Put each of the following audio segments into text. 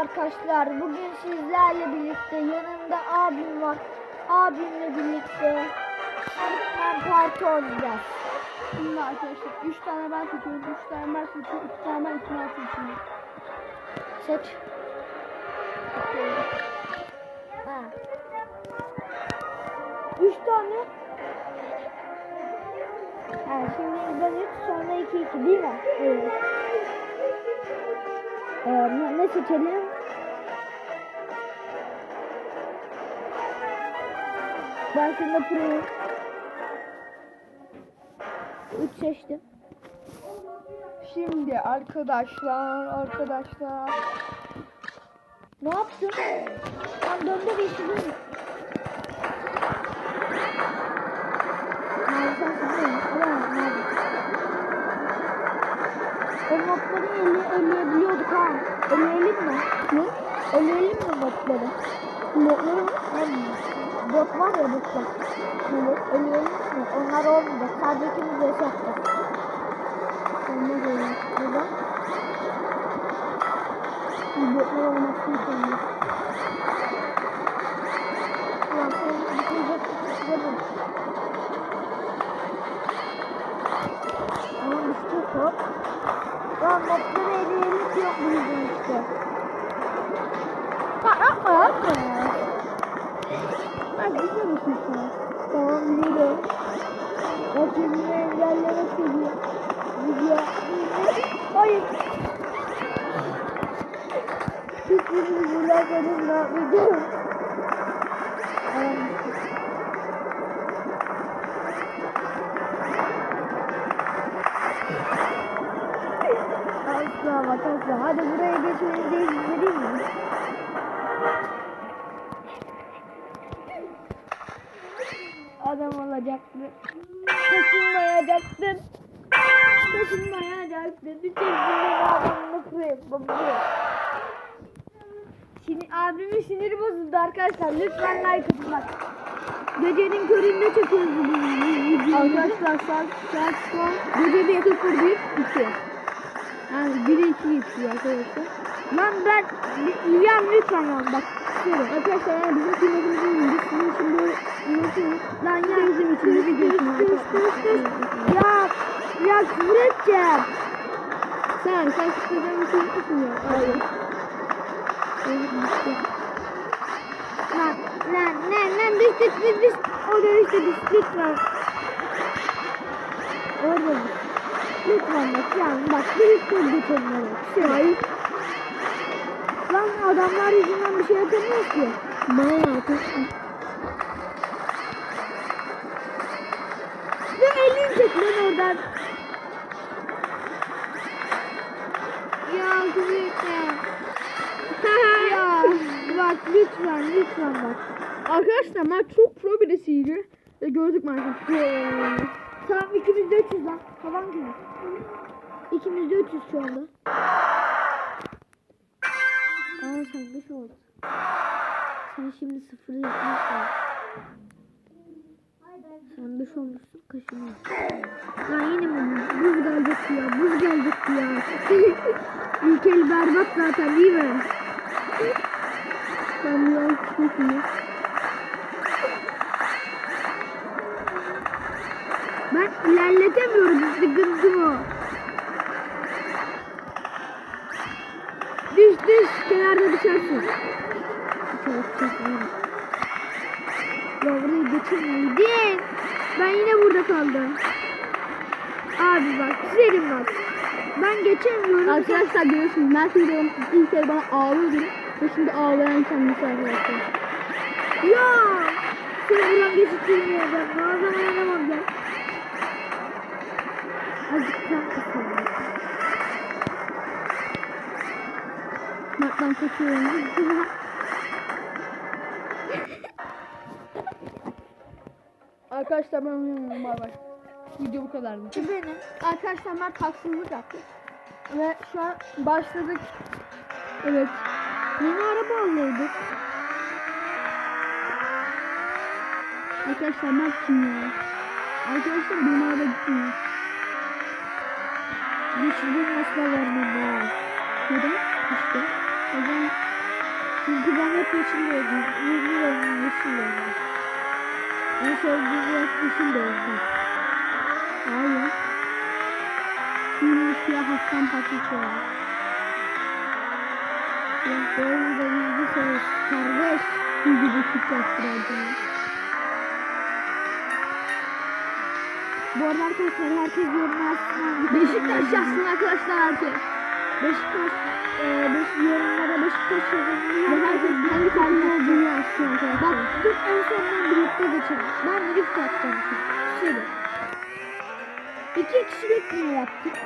arkadaşlar. Bugün sizlerle birlikte yanımda abim var. Abimle birlikte ben parti oynayacağız. Şimdi arkadaşlar 3 tane ben seçiyorum, 3 tane Mert seçiyor, 2 tane ben 2 tane seçiyorum. Seç. Ha. Üç tane. Ha, şimdi ben üç sonra iki iki değil mi? Evet. Ee, ne, ne seçelim? Ben şimdi Pro'yu üç seçtim. Şimdi arkadaşlar, arkadaşlar. Ne yaptın? Tam döndü bir işi değil mi? O notları elle, elleyebiliyorduk ha. Elleyelim mi? Ne? Elleyelim mi notları? Notları mı? Bot var ya botlar. Evet. Elleyelim mi? Onlar olmayacak. Sadece ikimiz yaş yapacağız. Olmaz öyle. Neden? Botlar olmasını istiyorum. Hayır. Hiçbirimiz vurarsanız ne yapacağım? Asla bak buraya vereyim mi? Adam olacaktı. Kaçınmayacaktın. Kaçınmayacaktın. Diyecektin ben adamını kırayım. Babacığım. Şimdi abimin siniri bozuldu arkadaşlar. Lütfen like atın bak. Gecenin köründe çekiyoruz bu videoyu. Arkadaşlar saat, saat şu an gece 1 0 1 2. Yani 1 2 geçiyor arkadaşlar. Lan ben Rüyam lütfen lan bak. Şöyle. Arkadaşlar yani bizim kıymetimizin indi. Sizin için bu unutun. Lan ya. Bizim için de videosunu kız. Ya. Ya edeceğim. Sen, sen kısadan bir şey musun ya? Hayır. Lan lan lan lan düş düş düş düş. Orada düş düş lütfen. Orada. Lütfen bak yani bak birlikte geçelim oraya. Hayır. Lan adamlar yüzünden bir şey yapamıyoruz ki. Ne yapıyorsun? Ve elini çek lan oradan. Küfür etme. ya bak lütfen lütfen bak. Arkadaşlar Mert çok pro birisiydi. Ve gördük olduğunu. Tamam ikimiz de 300 lan. Havan gibi. İkimiz de 300 şu anda. Aa sen kaç oldu? Sen şimdi sıfırı yapmışsın. 5 olmuşsun kaşını. Lan yine mi? Buz gelecekti ya. Buz gelecekti ya. İlkel berbat zaten değil mi? Ben biraz çok iyi. Ben ilerletemiyorum. Sıkıntı o. Düş düş. Kenarda düşersin. Çok çok iyi. Geçirmeydin. Ben yine burada kaldım. Abi bak güzelim bak. Ben geçemiyorum. Arkadaşlar görüyorsunuz Mert videom ilk kere bana ağlıyordu. Ve şimdi ağlayan kendisi arkadaşlar. Ya. Seni buradan geçirtmeyeceğim. Bazen oynamam ben. Azıcık daha kısalım. Mert'ten kaçıyorum. Arkadaşlar ben uyumuyorum bay bay. Video bu kadardı. Benim. Arkadaşlar Mert haksızlık yaptı. Ve şu an başladık. Evet. Yeni araba alıyorduk. Arkadaşlar Mert kim ya? Arkadaşlar benim araba gitmiyor. Güçlü nasıl vermem Neden? İşte. O zaman Çünkü ben hep yeşil oldum. Yeşil oldum, yeşil oldum. Sevdiğim renk yeşil oldum. Hayır. Yine siyah aslan patlıcı var. Ya doğru da yüzde söz. Kardeş. Bir küp yaptıracağım. Bu arada arkadaşlar herkes yoruma yazsın. Beşiktaş yazsın arkadaşlar herkes. Beşiktaş e, beş, yorumlara Beşiktaş yazın. Ve herkes hangi takım olduğunu yazsın arkadaşlar. Bak dur en sondan birlikte geçelim. Ben drift atacağım şimdi. Şöyle. İki kişilik mi yaptık?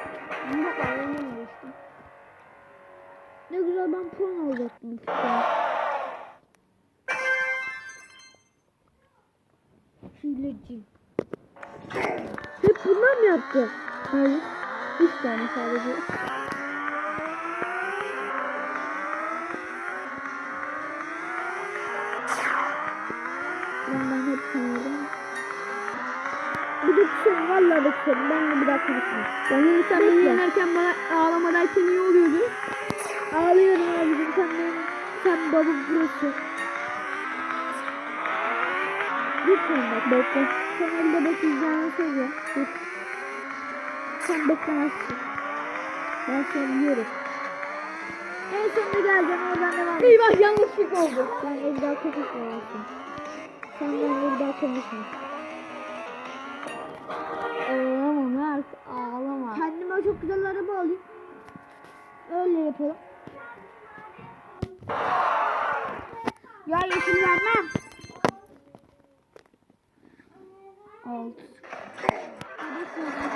Yok ben oynamamıştım. Ne güzel ben puan alacaktım. Hileci. Hep bunlar mı yaptı? Hayır. Üç tane sadece. Ben, ben sanırım. Bir de sen valla bak sen benimle bir dakika düşün. Ben yine sen beni yenerken bana ağlama derken iyi oluyordu. Ağlıyorum abicim sen benim sen baba burası. Lütfen bak bekle. Sen elde bekleyeceğini söyle. Dur. Sen beklemezsin. Ben seni biliyorum. En sonunda geleceğim oradan devam et. Eyvah yanlışlık oldu. Bir daha konuşmayasın. Sen benimle bir daha konuşma. Ağlama Mert ağlama. Kendime çok güzel araba alayım. Öyle yapalım. Ya yeşil vermem. Alt.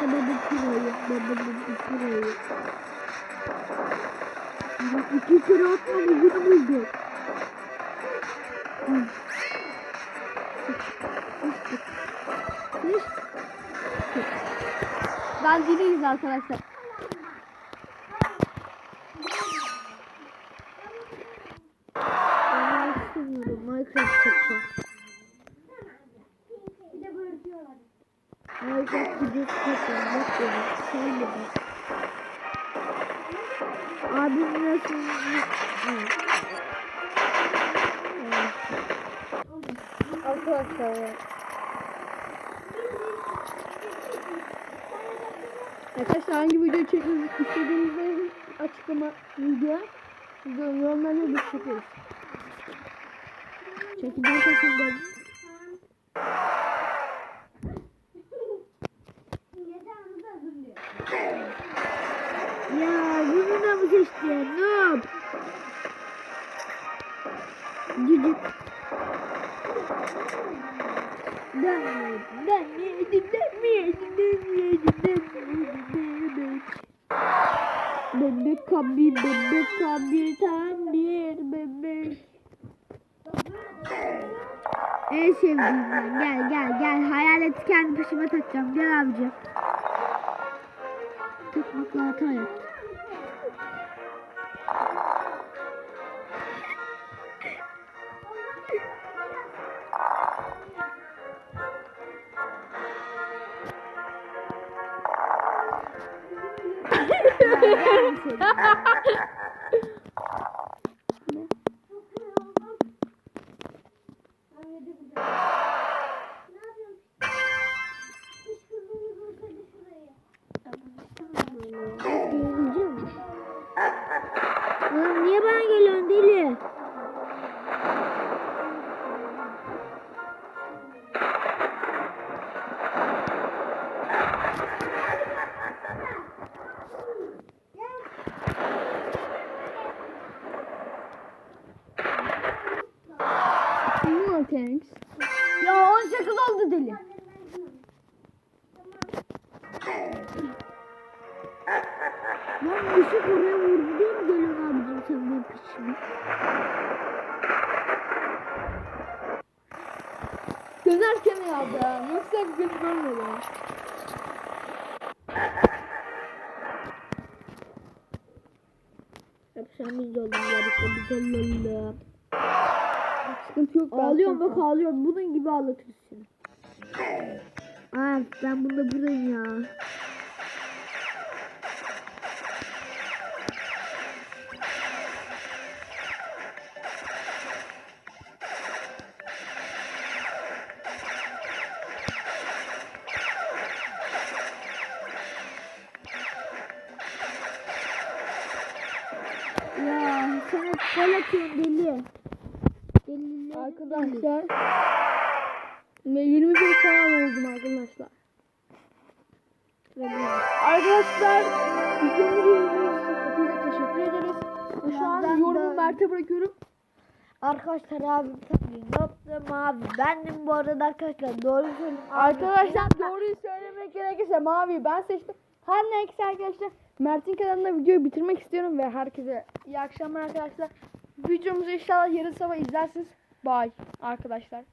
Baba bu kiloyu. Baba bu kiloyu. Bak iki kere atma bugünü bulduk. Ben diliyiz arkadaşlar. Minecraft çekeceğim. Minecraft videosu çekeceğim. Bak beni. Söyle bak. Abim nasıl? Arkadaşlar ya. Arkadaşlar hangi video çekmek istediğinizde açıklama video yorumlarına biz çekeriz. Çekeceğim çekeceğim. Bebek abi, bebek abi, tam bir bebek. En sevdiğim gel gel gel hayaleti kendi peşime takacağım gel abicim. Takmakla hata yaptım. 哈哈哈哈 thanks. Ya 18 oldu deli. Lan Yusuf oraya vurdu diye mi geliyorsun abicim sen benim peşime? Dönerken ya be. Yoksa gün görmedi. Yapacağımız yollar işte biz yollarla sıkıntı yok. Ağlıyorum bak ağlıyorum. Bunun gibi ağlatırsın. Ay ben bunda buradayım ya. Ya sen sana gol atıyorum deli. Arkadaşlar. Ve 21 falan oldum arkadaşlar. Arkadaşlar izlediğiniz için teşekkür ederiz. Şu an yorumu Mert'e bırakıyorum. Arkadaşlar abi yaptım abi. Bendim bu arada arkadaşlar doğru. Abi, Arkadaşlar doğruyu söylemek gerekirse mavi ben seçtim. Her neyse arkadaşlar Mert'in kanalında videoyu bitirmek istiyorum ve herkese iyi akşamlar arkadaşlar. Videomuzu inşallah yarın sabah izlersiniz. Bye arkadaşlar.